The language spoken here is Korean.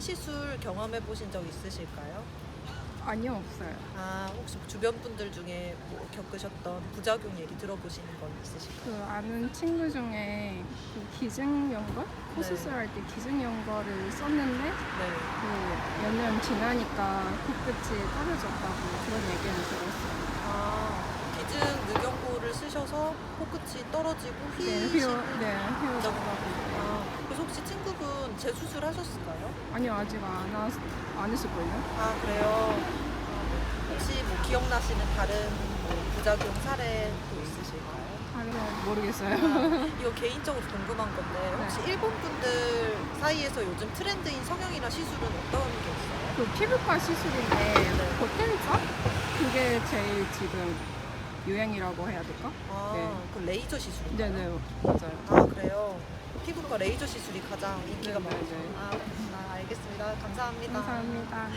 다른 시술 경험해 보신 적 있으실까요? 아니요 없어요. 아 혹시 주변 분들 중에 뭐 겪으셨던 부작용 얘기 들어보시는 건 있으실까요? 그 아는 친구 중에 그 기증 연골 코 네. 수술할 때 기증 연골을 썼는데 네. 그 몇년 지나니까 코끝이 떨어졌다고 그런 얘기는 들었어요. 아 기증 늑연고를 쓰셔서 코끝이 떨어지고 네, 휘. 휘어, 네, 휘어졌다고. 재수술 하셨을까요? 아니요 아직 안, 하, 안 했을걸요? 아 그래요. 아, 혹시 뭐 기억나시는 다른 뭐 부작용 사례도 있으실까요? 다른 건 모르겠어요. 아, 이거 개인적으로 궁금한 건데 혹시 일본 분들 사이에서 요즘 트렌드인 성형이나 시술은 어떤 게 있어요? 그 피부과 시술인데 고텐자? 그게 제일 지금 유행이라고 해야 될까? 아, 네. 그 레이저 시술인가요? 네네 맞아요. 아 그래요. 피부과 레이저 시술이 가장 인기가 네, 네, 많죠. 네. 아. 알겠습니다. 감사합니다. 감사합니다.